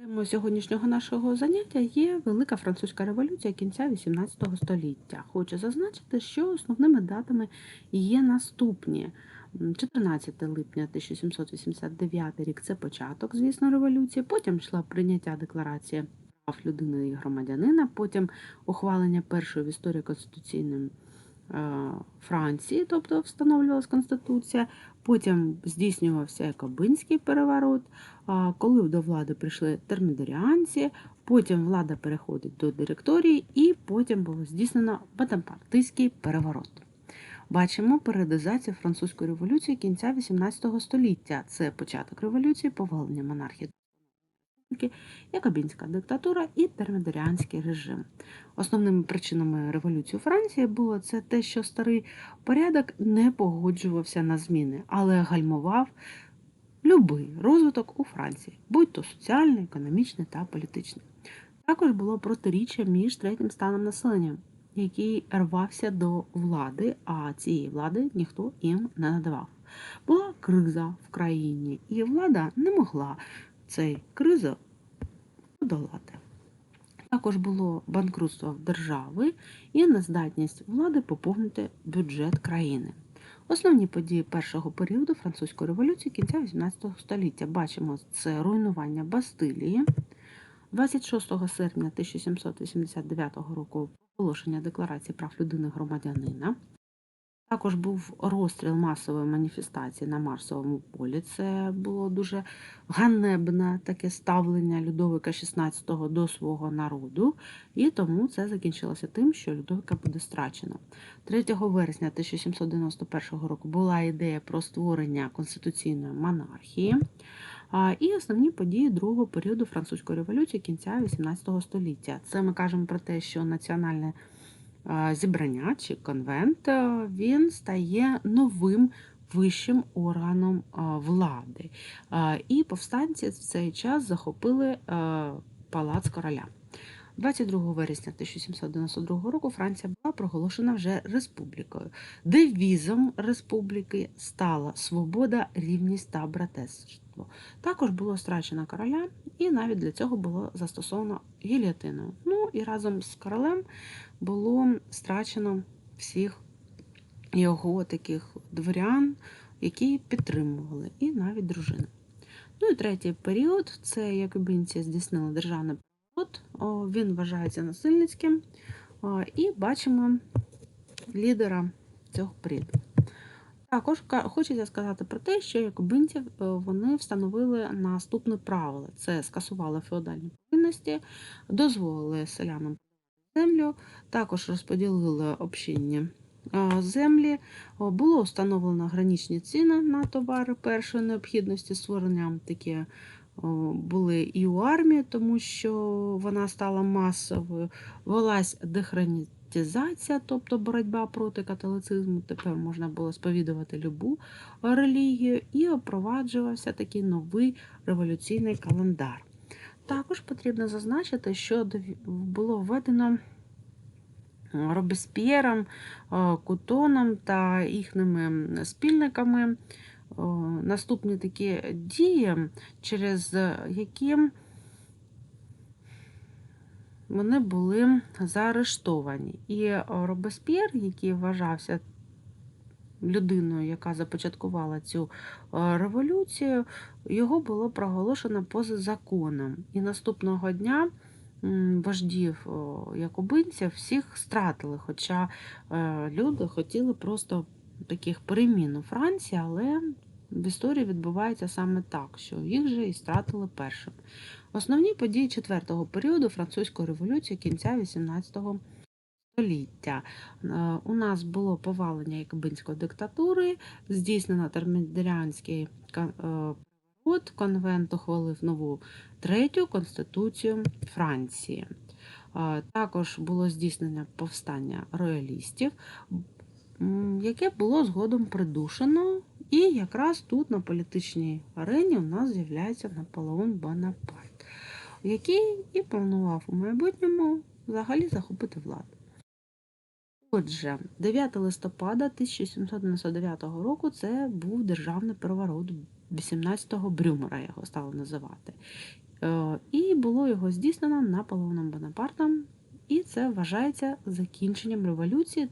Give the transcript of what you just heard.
Темою сьогоднішнього нашого заняття є Велика Французька революція кінця XVIII століття. Хочу зазначити, що основними датами є наступні. 14 липня 1789 рік це початок, звісно, революції. Потім йшла прийняття декларації прав людини і громадянина, потім ухвалення першої в історії конституційним Франції, тобто встановлювалася конституція. Потім здійснювався Якобинський переворот. Коли до влади прийшли термідоріанці, потім влада переходить до директорії, і потім було здійснено бонапартистський переворот. Бачимо періодизацію французької революції кінця XVIII століття. Це початок революції, повалення монархії, якобінська диктатура і термідоріанський режим. Основними причинами революції у Франції було це те, що старий порядок не погоджувався на зміни, але гальмував любий розвиток у Франції, будь то соціальний, економічний та політичний. Також було протиріччя між третім станом населення, який рвався до влади, а цієї влади ніхто їм не надавав. Була криза в країні, і влада не могла цей кризу подолати. Також було банкрутство держави і нездатність влади поповнити бюджет країни. Основні події першого періоду французької революції кінця XVIII століття бачимо це руйнування Бастилії, 26 серпня 1789 року оголошення Декларації прав людини громадянина. Також був розстріл масової маніфестації на Марсовому полі. Це було дуже ганебне таке ставлення Людовика XVI до свого народу, і тому це закінчилося тим, що Людовика буде страчено. 3 вересня 1791 року була ідея про створення конституційної монархії. І основні події другого періоду французької революції кінця XVIII століття. Це ми кажемо про те, що національне зібрання чи конвент він стає новим вищим органом влади. І повстанці в цей час захопили палац короля. 22 вересня 1792 року Франція була проголошена вже республікою. Девізом республіки стала свобода, рівність та братерство. Також було страчено короля, і навіть для цього було застосовано гільотину. Ну і разом з королем було страчено всіх його таких дворян, які підтримували, і навіть дружини. Ну і третій період це якобінці здійснили державне От він вважається насильницьким, і бачимо лідера цього періоду. Також хочеться сказати про те, що якобинців вони встановили наступне правило: це скасували феодальні повинності, дозволили селянам землю, також розподілили общинні землі, було встановлено граничні ціни на товари першої необхідності, створення. Такі були і у армії, тому що вона стала масовою. Велась дехронітизація, тобто боротьба проти католицизму. Тепер можна було сповідувати любу релігію, і впроваджувався такий новий революційний календар. Також потрібно зазначити, що було введено Робесп'єром, Кутоном та їхніми спільниками наступні такі дії, через які вони були заарештовані. І Робесп'єр, який вважався людиною, яка започаткувала цю революцію, його було проголошено поза законом. І наступного дня вождів якобинців всіх стратили, хоча е, люди хотіли просто таких перемін у Франції, але в історії відбувається саме так, що їх же і стратили першим. Основні події четвертого періоду французької революції кінця XVIII століття. Е, у нас було повалення якобинської диктатури, здійснено термідоріанський переворот, конвент ухвалив нову третю конституцію Франції. Е, також було здійснення повстання роялістів яке було згодом придушено. І якраз тут на політичній арені у нас з'являється Наполеон Бонапарт, який і планував у майбутньому взагалі захопити владу. Отже, 9 листопада 1799 року це був державний переворот 18-го Брюмера, його стали називати. Е, І було його здійснено Наполеоном Бонапартом, і це вважається закінченням революції